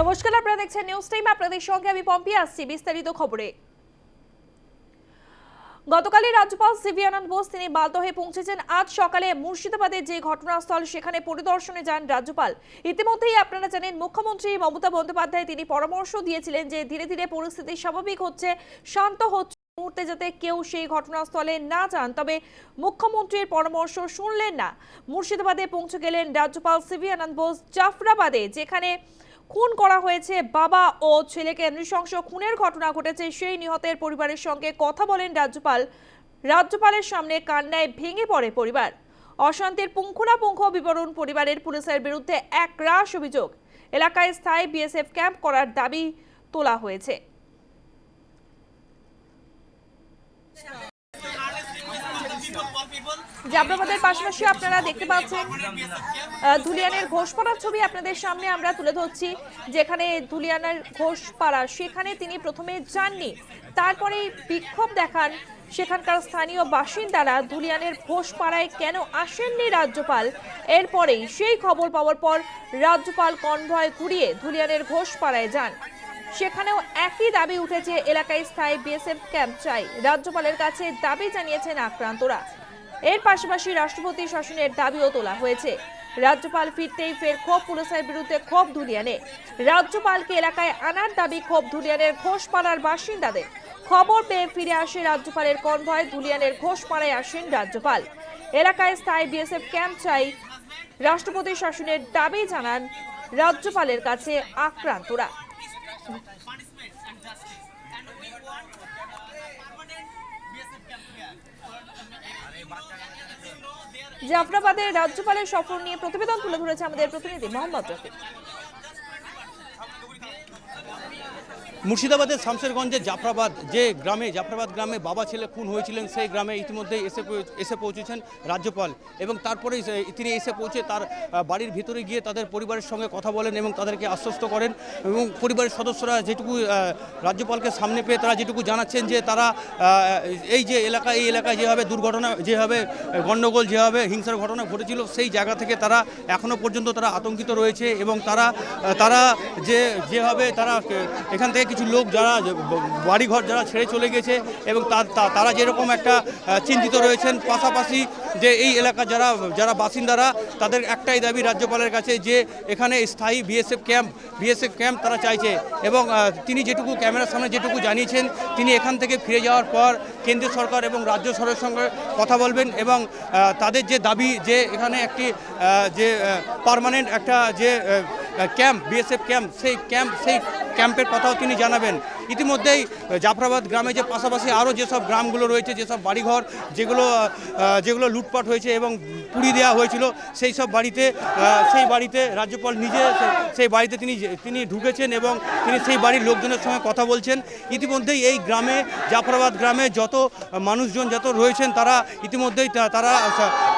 নমস্কার, আপনারা দেখছেন নিউজ টাইম আপনাদের সঙ্গে আমি পম্পি আসছি বিস্তারিত খবরে। গতকালই রাজ্যপাল সিভি আনন্দ বোস তিনি বালদহে পৌঁছেছেন। আজ সকালে মুর্শিদাবাদের যে ঘটনাস্থল, সেখানে পরিদর্শনে যান রাজ্যপাল। ইতিমধ্যেই আপনারা জানেন, মুখ্যমন্ত্রী মমতা বন্দ্যোপাধ্যায় তিনি পরামর্শ দিয়েছিলেন যে ধীরে ধীরে পরিস্থিতি স্বাভাবিক হচ্ছে, শান্ত হচ্ছে মুহূর্তে যাতে কেউ সেই ঘটনাস্থলে না যান। তবে মুখ্যমন্ত্রীর পরামর্শ শুনলেন না। মুর্শিদাবাদে পৌঁছে গেলেন রাজ্যপাল সিভি আনন্দ বোস জাফরাবাদে, যেখানে খুন করা হয়েছে বাবা ও ছেলেকে। নৃশংস খুনের ঘটনা ঘটেছে সেই নিহতের পরিবারের সঙ্গে কথা বলেন রাজ্যপাল। রাজ্যপালের সামনে কান্নায় ভেঙে পড়ে পরিবার। অশান্তির পুঙ্খানুপুঙ্খ বিবরণ পরিবারের পুলিশের বিরুদ্ধে এক রাশ অভিযোগ। এলাকায় স্থায়ী বিএসএফ ক্যাম্প করার দাবি তোলা হয়েছে। জাফরাবাদের পাশাপাশি আপনারা দেখতে পাচ্ছেন ধুলিয়ানের ঘোষপাড়ার ছবি আপনাদের সামনে আমরা তুলে ধরছি। যেখানে ধুলিয়ানের ঘোষপাড়া, সেখানে তিনি প্রথমে যাননি। তারপরে বিক্ষোভ দেখান সেখানকার স্থানীয় বাসিন্দারা ধুলিয়ানের ঘোষপাড়ায় কেন আসেননি রাজ্যপাল? এরপরেই সেই খবর পাওয়ার পর রাজ্যপাল কনভয় ঘুরিয়ে ধুলিয়ানের ঘোষপাড়ায় যান। সেখানেও একই দাবি উঠেছে এলাকায় স্থায়ী বিএসএফ ক্যাম্প চাই। রাজ্যপালের কাছে দাবি জানিয়েছেন আক্রান্তরা। এর পাশাপাশি রাষ্ট্রপতি শাসনের দাবিও তোলা হয়েছে। রাজ্যপাল ফিরতেই ফের ক্ষোভ পুলিশের বিরুদ্ধে ক্ষোভ ধুলিয়ানে রাজ্যপালকে এলাকায় আনার দাবি ক্ষোভ ধুলিয়ানের ঘোষপাড়ার বাসিন্দাদের। খবর পেয়ে ফিরে আসে রাজ্যপালের কনভয় ধুলিয়ানের ঘোষপাড়ায় আসেন রাজ্যপাল। এলাকায় স্থায়ী বিএসএফ ক্যাম্প চাই। রাষ্ট্রপতি শাসনের দাবি জানান রাজ্যপালের কাছে আক্রান্তরা। জাফরাবাদে রাজ্যপালের সফর নিয়ে প্রতিবেদন তুলে ধরেছে আমাদের প্রতিনিধি মোহাম্মদ রফিক। মুর্শিদাবাদের শামশেরগঞ্জের জাফরাবাদ, যে গ্রামে, জাফরাবাদ গ্রামে বাবা ছেলে খুন হয়েছিলেন, সেই গ্রামে ইতিমধ্যে এসে এসে পৌঁছেছেন রাজ্যপাল। এবং তারপরেই সে- তিনি এসে পৌঁছে তার বাড়ির ভিতরে গিয়ে তাদের পরিবারের সঙ্গে কথা বলেন এবং তাদেরকে আশ্বস্ত করেন। এবং পরিবারের সদস্যরা যেটুকু রাজ্যপালকে সামনে পেয়ে তারা যেটুকু জানাচ্ছেন যে তারা এই যে এলাকা, এই এলাকায় যেভাবে দুর্ঘটনা, যেভাবে গণ্ডগোল, যেভাবে হিংসার ঘটনা ঘটেছিল, সেই জায়গা থেকে তারা এখনও পর্যন্ত তারা আতঙ্কিত রয়েছে এবং তারা তারা যে, যেভাবে তারা, এখান থেকে কিছু লোক যারা, বাড়িঘর যারা ছেড়ে চলে গেছে এবং তারা যেরকম একটা চিন্তিত রয়েছেন, পাশাপাশি যে এই এলাকা যারা যারা বাসিন্দারা, তাদের একটাই দাবি রাজ্যপালের কাছে যে এখানে স্থায়ী বিএসএফ ক্যাম্প বিএসএফ ক্যাম্প তারা চাইছে এবং তিনি যেটুকু ক্যামেরার সামনে যেটুকু জানিয়েছেন, তিনি এখান থেকে ফিরে যাওয়ার পর কেন্দ্রীয় সরকার এবং রাজ্য সরকারের সঙ্গে কথা বলবেন এবং তাদের যে দাবি যে এখানে একটি যে পার্মানেন্ট একটা যে ক্যাম্প, বিএসএফ ক্যাম্প, সেই ক্যাম্প, সেই ক্যাম্পের কথাও তিনি জানাবেন। ইতিমধ্যেই জাফরাবাদ গ্রামে যে পাশাপাশি আরও যেসব গ্রামগুলো রয়েছে, যেসব বাড়িঘর, যেগুলো যেগুলো লুটপাট হয়েছে এবং পুড়ি দেওয়া হয়েছিল, সেই সব বাড়িতে সেই বাড়িতে রাজ্যপাল নিজে সেই বাড়িতে তিনি তিনি ঢুকেছেন এবং তিনি সেই বাড়ির লোকজনের সঙ্গে কথা বলছেন। ইতিমধ্যেই এই গ্রামে, জাফরাবাদ গ্রামে যত মানুষজন যত রয়েছেন, তারা ইতিমধ্যেই তারা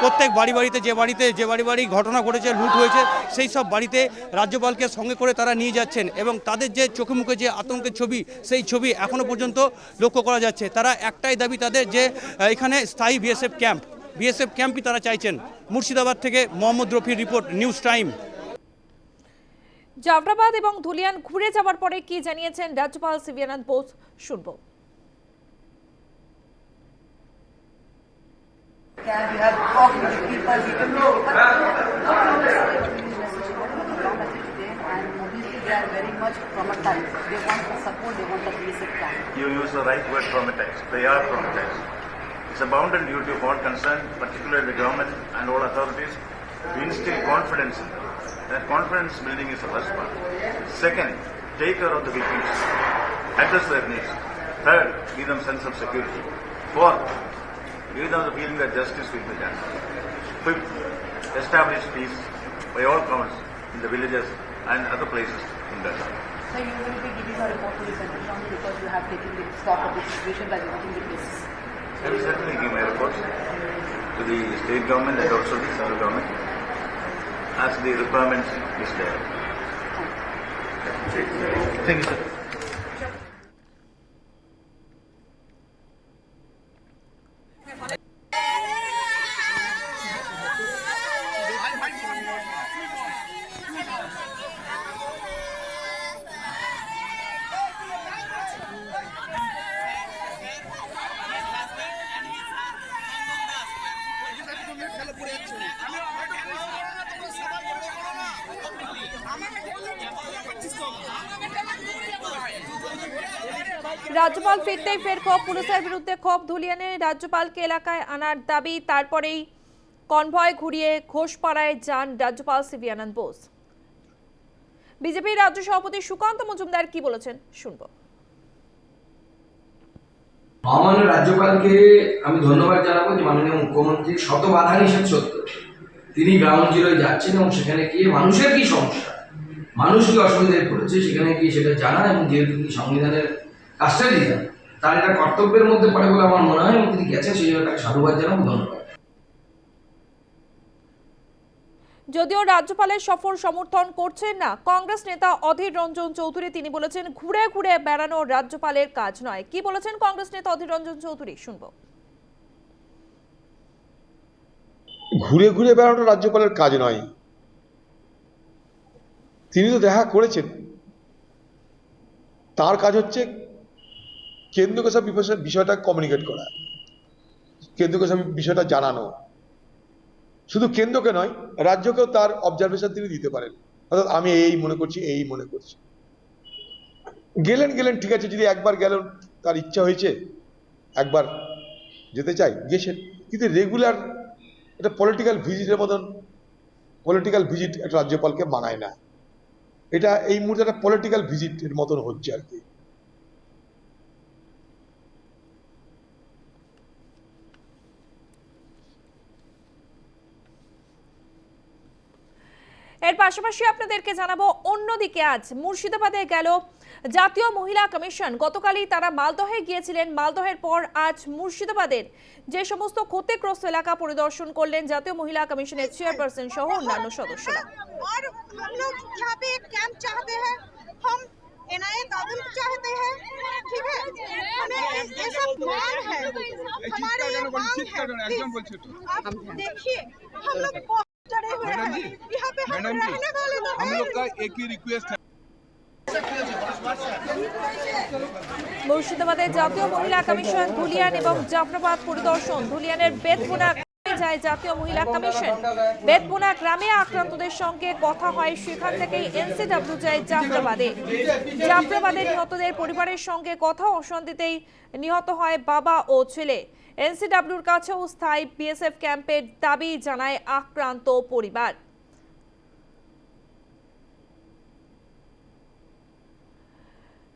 প্রত্যেক বাড়ি বাড়িতে যে বাড়িতে, যে বাড়ি বাড়ি ঘটনা ঘটেছে, লুট হয়েছে, সেই সব বাড়িতে রাজ্যপালকে সঙ্গে করে তারা নিয়ে যাচ্ছেন এবং তাদের যে চোখে মুখে যে আতঙ্কের ছবি সেই ছবি এখনও পর্যন্ত লক্ষ্য করা যাচ্ছে। তারা একটাই দাবি তাদের যে এখানে স্থায়ী বিএসএফ ক্যাম্প। বিএসএফ ক্যাম্পই তারা চাইছেন। মুর্শিদাবাদ থেকে মোহাম্মদ রফির রিপোর্ট নিউজ টাইম। জাফরাবাদ এবং ধুলিয়ান ঘুরে যাওয়ার পরে কি জানিয়েছেন রাজ্যপাল সিভিয়ানন্দ বোস? শুনব। Can we have talked with the people, we can know. Traumatized. They want the support, they want the basic plan. You use the right word traumatized. They are traumatized. It's a bounden duty of all concerned, particularly the government and all authorities, to instill confidence in them. That confidence building is the first part. Second, take care of the victims. Address their needs. Third, give them sense of security. Fourth, give them the feeling that justice will be done. Fifth, establish peace by all counts in the villages and other places in the So you will be giving a report to the central government because you have taken the stock of the situation by visiting the places. I will certainly give my reports to the state government and also the central government as the requirements is there. Thank you, sir. রাজ্যপাল ফিরতেই ফের ক্ষোভ, পুলিশের বিরুদ্ধে ক্ষোভ ধুলিয়ানে রাজ্যপালকে এলাকায় আনার দাবি। তারপরেই কনভয় ঘুরিয়ে ঘোষপাড়ায় যান রাজ্যপাল সিবি আনন্দ বোস। বিজেপির রাজ্য সভাপতি সুকান্ত মজুমদার কি বলেছেন শুনব। মহামান্য রাজ্যপালকে আমি ধন্যবাদ জানাব যে মাননীয় মুখ্যমন্ত্রী শত বাধা নিষেধ সত্ত্বেও তিনি গ্রাউন্ড জিরোয় যাচ্ছেন এবং সেখানে গিয়ে মানুষের কি সমস্যা? মানুষ কি অসুবিধায় পড়েছে সেখানে গিয়ে সেটা জানা এবং যেহেতু তিনি সংবিধানের দিতেন তার এটা কর্তব্যের মধ্যে পড়ে বলে আমার মনে হয় এবং তিনি গেছেন সেই জন্য তাকে সাধুবাদ জানাব ধন্যবাদ। যদিও রাজ্যপালের সফর সমর্থন করছেন না কংগ্রেস নেতা অধীর রঞ্জন চৌধুরী তিনি বলেছেন ঘুরে ঘুরে বেড়ানো রাজ্যপালের কাজ নয়। কি বলেছেন কংগ্রেস নেতা অধীর রঞ্জন চৌধুরী? শুনব। ঘুরে ঘুরে বেড়ানো রাজ্যপালের কাজ নয়। তিনি তো দেখা করেছেন। তার কাজ হচ্ছে কেন্দ্রকে সব বিষয়টা কমিউনিকেট করা। কেন্দ্রকে সব বিষয়টা জানানো। শুধু কেন্দ্রকে নয়, রাজ্যকেও তার অবজারভেশন তিনি দিতে পারেন। অর্থাৎ আমি এই মনে করছি, এই মনে করছি। গেলেন গেলেন, ঠিক আছে, যদি একবার গেলেন তার ইচ্ছা হয়েছে, একবার যেতে চাই, গেছেন। কিন্তু রেগুলার এটা পলিটিক্যাল ভিজিটের মতন পলিটিক্যাল ভিজিট একটা রাজ্যপালকে মানায় না। এটা এই মুহূর্তে একটা পলিটিক্যাল ভিজিটের মতন হচ্ছে আর কি। এর পাশাপাশি আপনাদেরকে জানাবো অন্যদিকে আজ মুর্শিদাবাদে গেল জাতীয় মহিলা কমিশন গতকালই তারা মালদহে গিয়েছিলেন মালদহের পর আজ মুর্শিদাবাদের যে সমস্ত ক্ষতিগ্রস্ত এলাকা পরিদর্শন করলেন জাতীয় মহিলা কমিশনের চেয়ারপারসন সহ অন্যান্য সদস্যরা और हम लोग यहाँ पे एक कैंप चाहते हैं हम एनआईए तदंत चाहते हैं ठीक है हमें ये- ये सब मांग है हमारे ये मांग है Please, आप देखिए हम लोग बहुत डरे हुए हैं यहाँ पे हम रहने वाले तो हम हैं लोग का एक ही रिक्वेस्ट है মুর্শিদাবাদের জাতীয় মহিলা কমিশন ধুলিয়ান এবং জাফরাবাদ পরিদর্শন ধুলিয়ানের বেতবোনা যায় জাতীয় মহিলা কমিশন। বেতবোনা গ্রামে আক্রান্তদের সঙ্গে কথা হয় সেখান থেকেই এনসিডব্লিউ যায় জাফরাবাদে। জাফরাবাদে নিহতদের পরিবারের সঙ্গে কথা অশান্তিতেই নিহত হয় বাবা ও ছেলে। এনসিডব্লিউর কাছেও স্থায়ী বিএসএফ ক্যাম্পের দাবি জানায় আক্রান্ত পরিবার।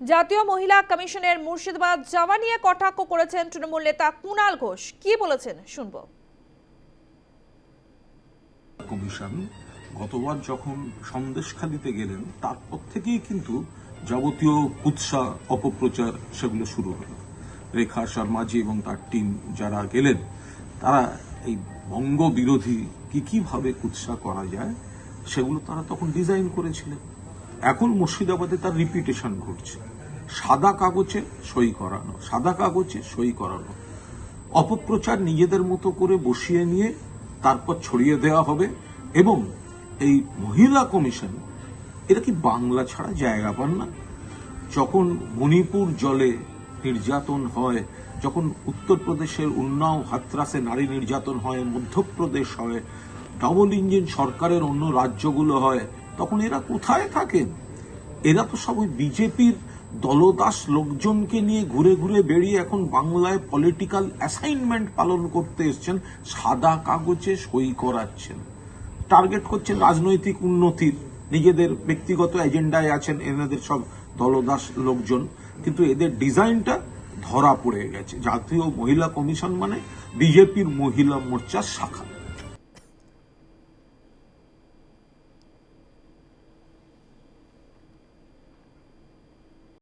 জাতীয় মহিলা কমিশনের মুর্শিদাবাদ যাওয়া নিয়ে কটাক্ষ করেছেন তৃণমূল নেতা কুণাল ঘোষ। কি বলেছেন? শুনব। কমিশন গতবার যখন সন্দেশখালিতে গেলেন, তারপর থেকেই কিন্তু যাবতীয় কুৎসা, অপপ্রচার সেগুলো শুরু হলো। রেখা শর্মাজি এবং তার টিম যারা গেলেন, তারা এই বঙ্গ বিরোধী কি কীভাবে কুৎসা করা যায়, সেগুলো তারা তখন ডিজাইন করেছিলেন। এখন মুর্শিদাবাদে তার রিপিটেশন ঘটছে। সাদা কাগজে সই করানো, সাদা কাগজে সই করানো, অপপ্রচার নিজেদের মতো করে বসিয়ে নিয়ে তারপর ছড়িয়ে দেওয়া হবে এবং এই মহিলা কমিশন এটা কি বাংলা ছাড়া জায়গা পান না? যখন মণিপুর জলে নির্যাতন হয়, যখন উত্তরপ্রদেশের উন্নাও হাতরাসে নারী নির্যাতন হয়, মধ্যপ্রদেশ হয়, ডবল ইঞ্জিন সরকারের অন্য রাজ্যগুলো হয়, তখন এরা কোথায় থাকেন? এরা তো সব ওই বিজেপির দলদাস লোকজনকে নিয়ে ঘুরে ঘুরে বেরিয়ে এখন বাংলায় পলিটিক্যাল অ্যাসাইনমেন্ট পালন করতে এসছেন, সাদা কাগজে সই করাচ্ছেন। টার্গেট করছেন রাজনৈতিক উন্নতির, নিজেদের ব্যক্তিগত এজেন্ডায় আছেন এনাদের সব দলদাস লোকজন। কিন্তু এদের ডিজাইনটা ধরা পড়ে গেছে। জাতীয় মহিলা কমিশন মানে বিজেপির মহিলা মোর্চার শাখা।